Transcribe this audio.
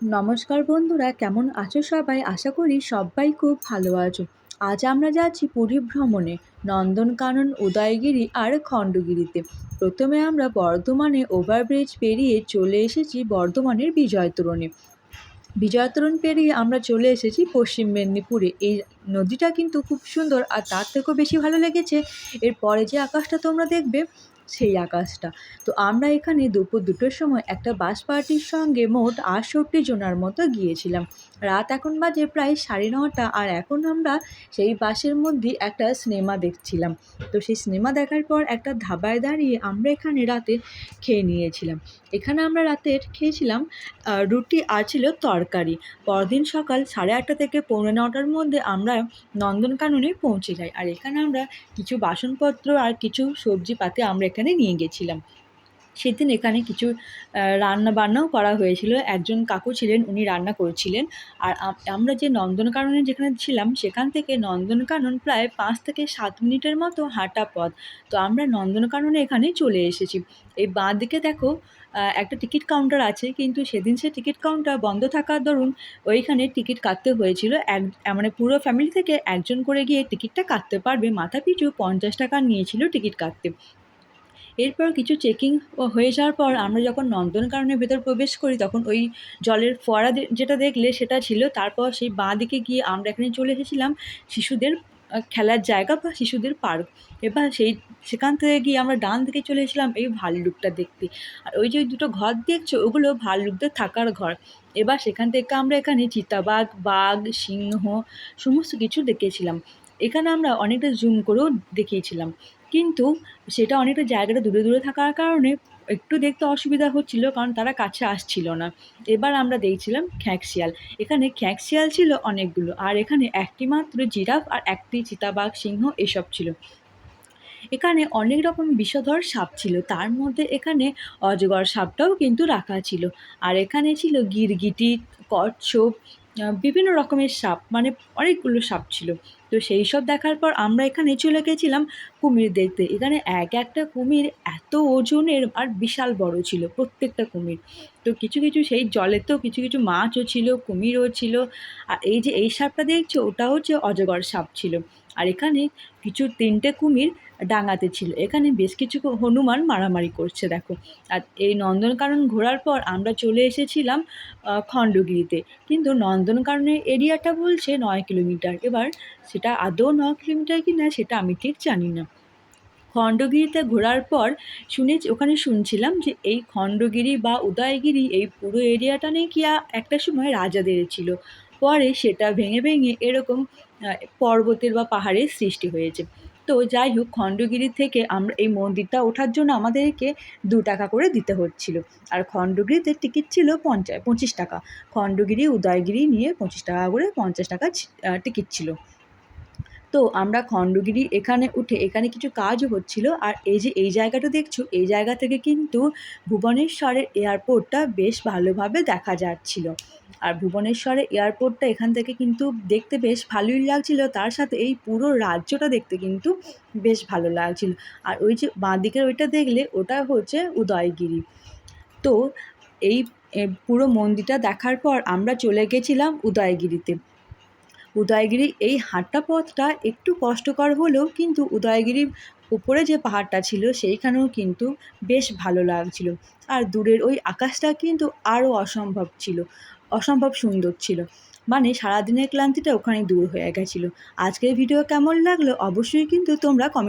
নমস্কার বন্ধুরা, কেমন আছো সবাই? আশা করি সবাই খুব ভালো আছো। আজ আমরা যাচ্ছি পুরী ভ্রমণে, নন্দনকানন, উদয়গিরি আর খণ্ডগিরিতে। প্রথমে আমরা বর্ধমানে ওভারব্রিজ পেরিয়ে চলে এসেছি বর্ধমানের বিজয় তোরণে বিজয় তোরণ পেরিয়ে আমরা চলে এসেছি পশ্চিম মেদিনীপুরে। এই নদীটা কিন্তু খুব সুন্দর আর তার থেকেও বেশি ভালো লেগেছে। এর পরে যে আকাশটা তোমরা দেখবে সেই আকাশটা। তো আমরা এখানে দুপুর দুটোর সময় একটা বাস পার্টির সঙ্গে মোট আটষট্টি জনার মতো গিয়েছিলাম। রাত এখন বাজে প্রায় সাড়ে নটা আর এখন আমরা সেই বাসের মধ্যে একটা সিনেমা দেখছিলাম। তো সেই সিনেমা দেখার পর একটা ধাবায় দাঁড়িয়ে আমরা এখানে রাতে খেয়ে নিয়েছিলাম। এখানে আমরা রাতের খেয়েছিলাম রুটি আর ছিল তরকারি। পরদিন সকাল সাড়ে আটটা থেকে পৌনে নটার মধ্যে আমরা নন্দনকাননে পৌঁছে যাই। আর এখানে আমরা কিছু বাসনপত্র আর কিছু সবজি পাতে আমরা এখানে নিয়ে গেছিলাম। সেদিন এখানে কিছু রান্না বান্নাও করা হয়েছিল। একজন কাকু ছিলেন, উনি রান্না করেছিলেন। আর আমরা যে নন্দনকাননে যেখানে ছিলাম, সেখান থেকে নন্দনকানন প্রায় পাঁচ থেকে সাত মিনিটের মতো হাঁটা পথ। তো আমরা নন্দনকাননে এখানে চলে এসেছি। এই বাঁ দিকে দেখো একটা টিকিট কাউন্টার আছে। কিন্তু সেদিন সে টিকিট কাউন্টার বন্ধ থাকার দরুন, ওইখানে টিকিট কাটতে হয়েছিল। এক মানে পুরো ফ্যামিলি থেকে একজন করে গিয়ে টিকিটটা কাটতে পারবে। মাথা পিছু পঞ্চাশ টাকা নিয়েছিল টিকিট কাটতে। এরপর কিছু চেকিং হয়ে যাওয়ার পর আমরা যখন নন্দনকাননের ভেতর প্রবেশ করি, তখন ওই জলের ফোয়ারা যেটা দেখলে সেটা ছিল। তারপর সেই বাঁ দিকে গিয়ে আমরা এখানে চলে এসেছিলাম শিশুদের খেলার জায়গা বা শিশুদের পার্ক। এবার সেই, সেখান থেকে গিয়ে আমরা ডান দিকে চলে এসেছিলাম এই ভাল্লুকটা দেখতে। আর ওই যে দুটো ঘর দেখছ, ওগুলো ভাল্লুকদের থাকার ঘর। এবার সেখান থেকে আমরা এখানে চিতাবাঘ, বাঘ, সিংহ, সমস্ত কিছু দেখেছিলাম। এখানে আমরা অনেকটা জুম করেও দেখিয়েছিলাম। কিন্তু সেটা অনেকটা জায়গাটা দূরে দূরে থাকার কারণে একটু দেখতে অসুবিধা হচ্ছিল, কারণ তারা কাছে আসছিল না। এবার আমরা দেখছিলাম খ্যাঁকশিয়াল এখানে খ্যাঁকশিয়াল ছিল অনেকগুলো, আর এখানে একটি মাত্র জিরাফ আর একটি চিতাবাঘ সিংহ এসব ছিল। এখানে অনেক রকম বিষধর সাপ ছিল, তার মধ্যে এখানে অজগর সাপটাও কিন্তু রাখা ছিল। আর এখানে ছিল গিরগিটি, কচ্ছপ বিভিন্ন রকমের সাপ মানে অনেকগুলো সাপ ছিল। তো সেই সব দেখার পর আমরা এখানে চলে গেছিলাম কুমির দেখতে। এখানে এক একটা কুমির এত ওজনের আর বিশাল বড় ছিল, প্রত্যেকটা কুমির। তো কিছু কিছু সেই জলে তো কিছু কিছু মাছও ছিল, কুমিরও ছিল। আর এই যে এই সাপটা দেখছ ওটা হচ্ছে অজগর সাপ ছিল। আর এখানে কিছু তিনটে কুমির ডাঙাতে ছিল। এখানে বেশ কিছু হনুমান মারামারি করছে, দেখো। আর এই নন্দনকানন ঘোরার পর আমরা চলে এসেছিলাম খণ্ডগিরিতে। কিন্তু নন্দনকাননের এরিয়াটা বলছে নয় কিলোমিটার। এবার সেটা আদৌ ন কিলোমিটার কি না, সেটা আমি ঠিক জানি না। খণ্ডগিরিতে ঘোরার পর শুনেছি ওখানে শুনছিলাম যে এই খণ্ডগিরি বা উদয়গিরি এই পুরো এরিয়াটা নাকি একটা সময় রাজাদের ছিল। পরে সেটা ভেঙে ভেঙে এরকম পর্বতের বা পাহাড়ের সৃষ্টি হয়েছে। তো যাই হোক, খণ্ডগিরি থেকে আমরা এই মন্দিরটা ওঠার জন্য আমাদেরকে দু টাকা করে দিতে হচ্ছিল। আর খণ্ডগিরিতে টিকিট ছিল পঞ্চাশ পঁচিশ টাকা। খণ্ডগিরি, উদয়গিরি নিয়ে পঁচিশ টাকা করে পঞ্চাশ টাকা টিকিট ছিল। তো আমরা খণ্ডগিরি এখানে উঠে এখানে কিছু কাজও হচ্ছিল। আর এই যে এই জায়গাটা দেখছ, এই জায়গা থেকে কিন্তু ভুবনেশ্বরের এয়ারপোর্টটা বেশ ভালোভাবে দেখা যাচ্ছিল। আর ভুবনেশ্বরের এয়ারপোর্টটা এখান থেকে কিন্তু দেখতে বেশ ভালোই লাগছিল। তার সাথে এই পুরো রাজ্যটা দেখতে কিন্তু বেশ ভালো লাগছিল। আর ওই যে বাঁ দিকের ওইটা দেখলে ওটা হচ্ছে উদয়গিরি। তো এই পুরো মন্দিরটা দেখার পর আমরা চলে গেছিলাম উদয়গিরিতে। উদয়গিরি, এই হাঁটা পথটা একটু কষ্টকর হলেও কিন্তু উদয়গিরির উপরে যে পাহাড়টা ছিল সেইখানেও কিন্তু বেশ ভালো লাগছিল। আর দূরের ওই আকাশটা কিন্তু আরও অসম্ভব ছিল, অসম্ভব সুন্দর ছিল। মানে সারাদিনের ক্লান্তিটা ওখানে দূর হয়ে গেছিল। আজকের ভিডিও কেমন লাগল অবশ্যই কিন্তু তোমরা কমেন্ট